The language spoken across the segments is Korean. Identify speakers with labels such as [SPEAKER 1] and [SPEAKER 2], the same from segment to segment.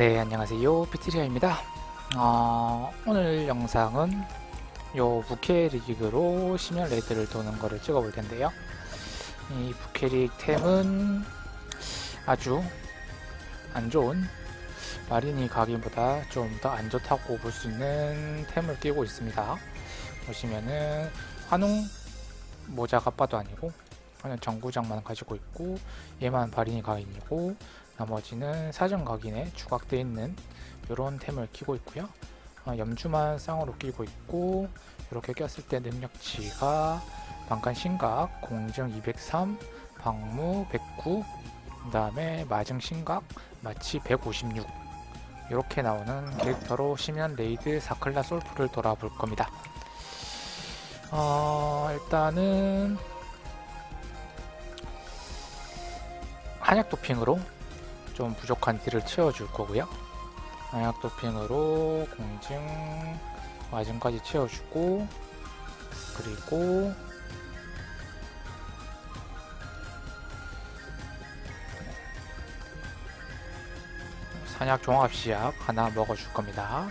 [SPEAKER 1] 네, 안녕하세요. 피트리아입니다. 어, 오늘 영상은 요 부캐릭으로 심연 레이드를 도는 거를 찍어 볼 텐데요. 이 부캐릭 템은 아주 안 좋은 마린이 가기보다 좀 더 안 좋다고 볼 수 있는 템을 끼고 있습니다. 보시면은 환웅 모자가 빠도 아니고 그냥 정구장만 가지고 있고 얘만 바린이 가인이고 나머지는 사전 각인에 추각되어 있는 이런 템을 끼고 있고요. 어, 염주만 쌍으로 끼고 있고 이렇게 꼈을 때 능력치가 방간 신각, 공정 203, 방무 109, 그 다음에 마증 신각, 마치 156 이렇게 나오는 캐릭터로 심연 레이드 사클라 솔프를 돌아볼 겁니다. 어, 일단은 한약 도핑으로 좀 부족한 딜을 채워줄 거고요. 한약 도핑으로 공증 마증까지 채워주고 그리고 산약 종합 시약 하나 먹어줄 겁니다.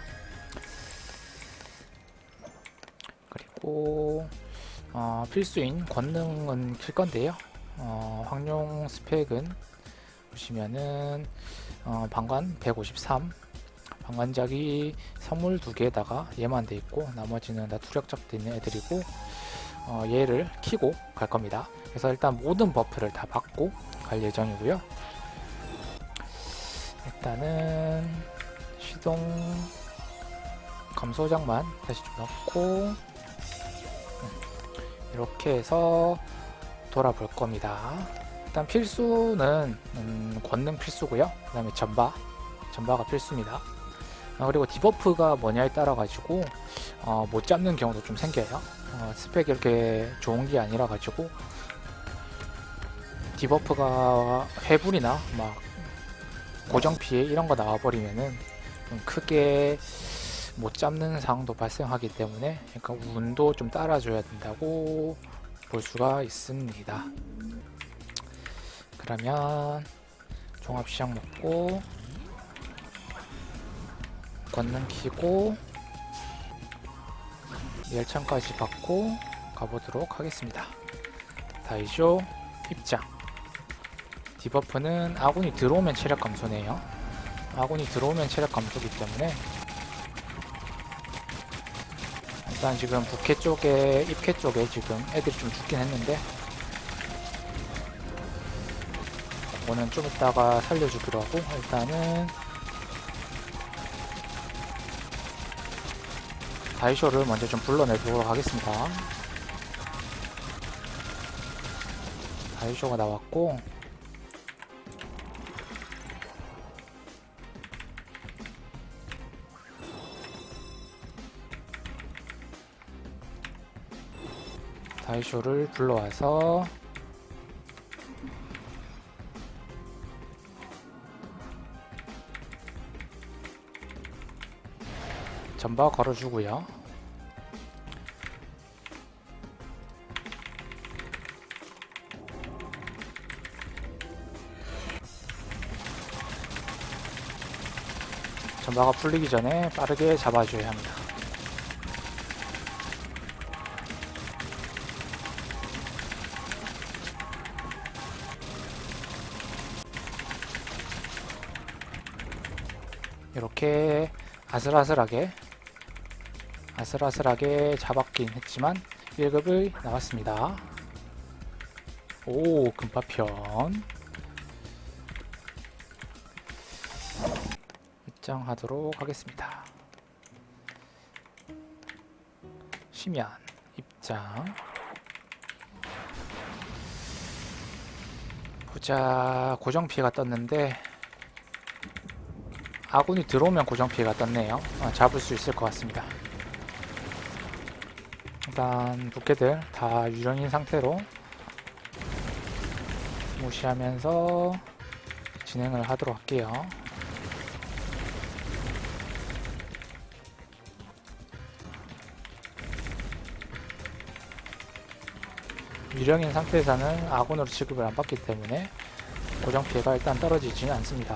[SPEAKER 1] 그리고 어, 필수인 권능은 킬 건데요. 어, 황룡 스펙은 보시면은 어, 방관 153 방관작이 선물 두 개에다가 얘만 돼 있고 나머지는 다 투력작 돼 있는 애들이고 어, 얘를 키고 갈 겁니다. 그래서 일단 모든 버프를 다 받고 갈 예정이고요. 일단은 시동 감소장만 다시 좀 넣고 음, 이렇게 해서 돌아볼 겁니다. 일단 필수는 음, 권능 필수고요. 그 다음에 전바, 전바가 필수입니다. 아, 그리고 디버프가 뭐냐에 따라 가지고 어, 못 잡는 경우도 좀 생겨요. 어, 스펙이 이렇게 좋은 게 아니라 가지고 디버프가 회불이나 막 고정 피해 이런 거 나와버리면은 좀 크게 못 잡는 상황도 발생하기 때문에 약간 운도 좀 따라줘야 된다고 볼 수가 있습니다. 그러면 종합 시작 먹고 권능 키고 열창까지 받고 가보도록 하겠습니다. 다이쇼 입장 디버프는 아군이 들어오면 체력 감소네요. 아군이 들어오면 체력 감소기 때문에 일단 지금 부캐 쪽에 입캐 쪽에 지금 애들이 좀 죽긴 했는데 오는 좀 이따가 살려주기로 하고 일단은 다이쇼를 먼저 좀 불러내도록 하겠습니다. 다이쇼가 나왔고 다이쇼를 불러와서 전바 걸어주고요. 전바가 풀리기 전에 빠르게 잡아줘야 합니다. 이렇게 아슬아슬하게 아슬아슬하게 잡았긴 했지만 1급을 나왔습니다. 오 금파편 입장하도록 하겠습니다. 심연 입장 보자 고정 피해가 떴는데 아군이 들어오면 고정 피해가 떴네요. 아, 잡을 수 있을 것 같습니다. 일단 부캐들 다 유령인 상태로 무시하면서 진행을 하도록 할게요. 유령인 상태에서는 아군으로 취급을 안 받기 때문에 고정 피해가 일단 떨어지지는 않습니다.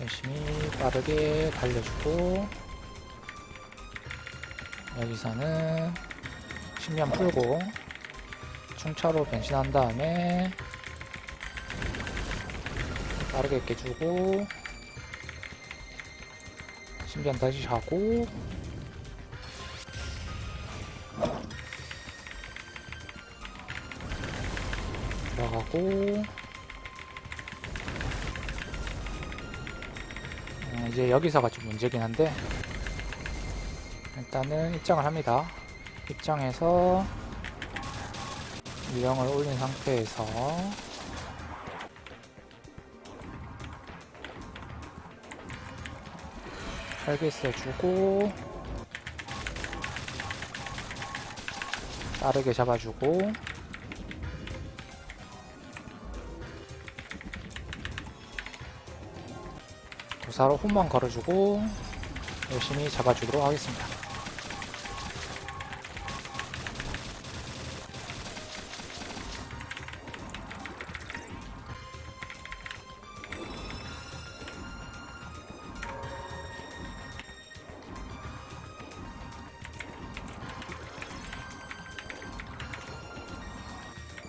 [SPEAKER 1] 열심히 빠르게 달려주고 여기서는 신면 풀고 충차로 변신한 다음에 빠르게 깨주고 신변 다시 하고 들어가고 이제 여기서가 좀 문제긴 한데 일단은 입장을 합니다. 입장해서 유령을 올린 상태에서 철개 써주고 빠르게 잡아주고 사로 홈만 걸어주고 열심히 잡아주도록 하겠습니다.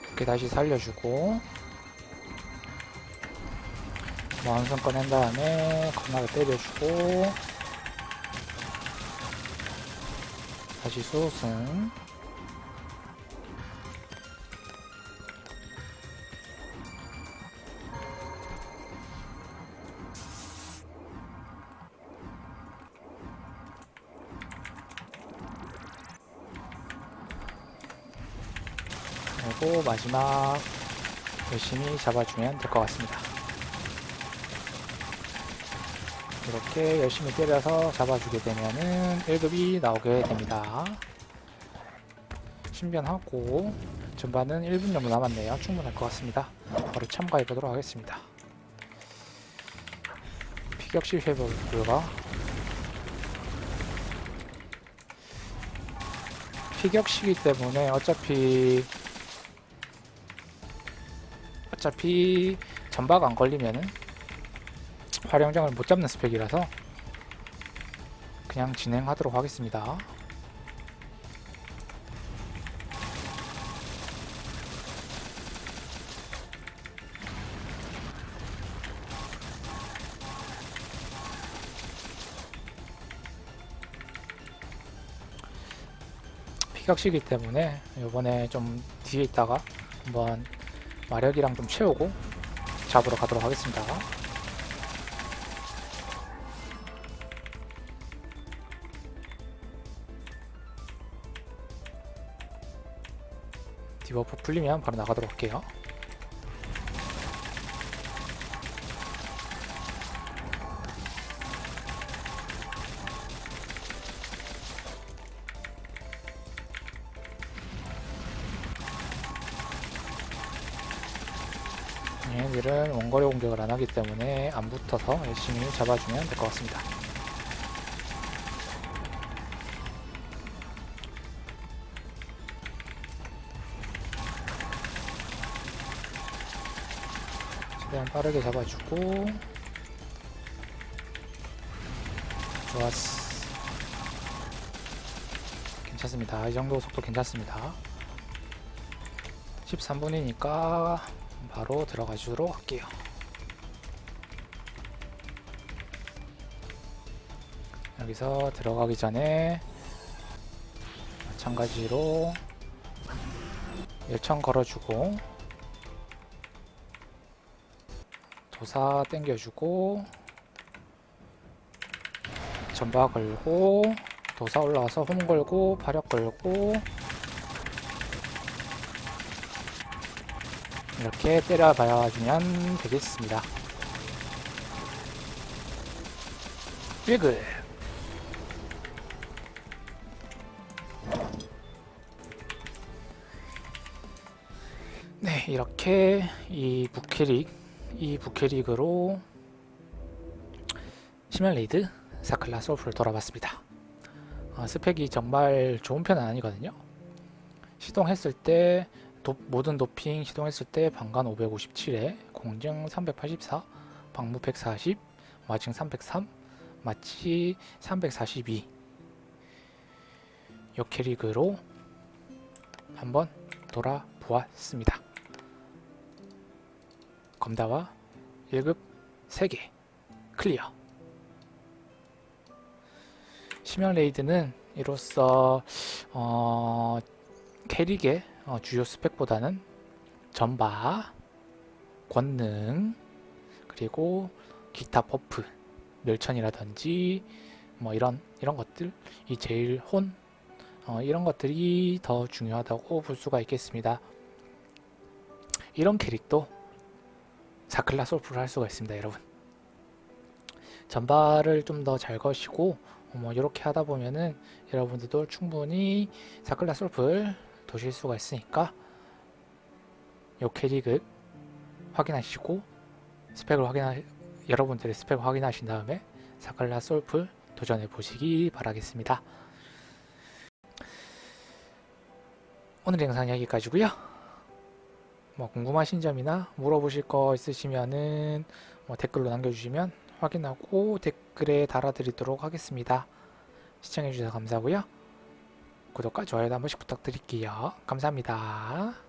[SPEAKER 1] 이렇게 다시 살려주고 완성 꺼낸 다음에 겁나게 때려주고 다시 수호승 그리고 마지막 열심히 잡아주면 될 것 같습니다. 이렇게 열심히 때려서 잡아주게 되면은 1급이 나오게 됩니다. 신변하고 전반은 1분 정도 남았네요. 충분할 것 같습니다. 바로 참가해 보도록 하겠습니다. 회복 불가 피격시기 때문에 어차피 어차피 전박 안 걸리면은 활용장을 못 잡는 스펙이라서 그냥 진행하도록 하겠습니다. 피격시기 때문에 이번에 좀 뒤에 있다가 한번 마력이랑 좀 채우고 잡으러 가도록 하겠습니다. 디버프 풀리면 바로 나가도록 할게요. 얘네들은 원거리 공격을 안 하기 때문에 안 붙어서 열심히 잡아주면 될 것 같습니다. 빠르게 잡아주고. 좋았어. 괜찮습니다. 이 정도 속도 괜찮습니다. 13분이니까 바로 들어가 주도록 할게요. 여기서 들어가기 전에 마찬가지로 열청 걸어주고 도사 땡겨주고 전바 걸고 도사 올라와서 홈 걸고 파력 걸고 이렇게 때려봐야 주면 되겠습니다. 1급 네 이렇게 이 부캐릭 이 부캐릭으로 시멜레이드 사클라 솔프를 돌아봤습니다. 어, 스펙이 정말 좋은 편은 아니거든요. 시동했을 때 도, 모든 도핑 시동했을 때 방간 557에 공정 384, 방무 140, 마징 303, 마치 342. 요 캐릭으로 한번 돌아보았습니다. 검다와 1급 3개 클리어. 심연 레이드는 이로써 어, 캐릭의 어, 주요 스펙보다는 전바, 권능, 그리고 기타 버프, 멸천이라든지 뭐 이런 이런 것들, 이 제일 혼 어, 이런 것들이 더 중요하다고 볼 수가 있겠습니다. 이런 캐릭도 사클라 솔프를 할 수가 있습니다, 여러분. 전발을 좀 더 잘 거시고 어, 뭐 이렇게 하다 보면은 여러분들도 충분히 사클라 솔프를 도실 수가 있으니까 요 캐릭을 확인하시고 스펙을 확인하 여러분들의 스펙을 확인하신 다음에 사클라 솔프 도전해 보시기 바라겠습니다. 오늘 영상 여기까지고요. 뭐 궁금하신 점이나 물어보실 거 있으시면은 뭐 댓글로 남겨주시면 확인하고 댓글에 달아드리도록 하겠습니다. 시청해주셔서 감사하고요. 구독과 좋아요도 한 번씩 부탁드릴게요. 감사합니다.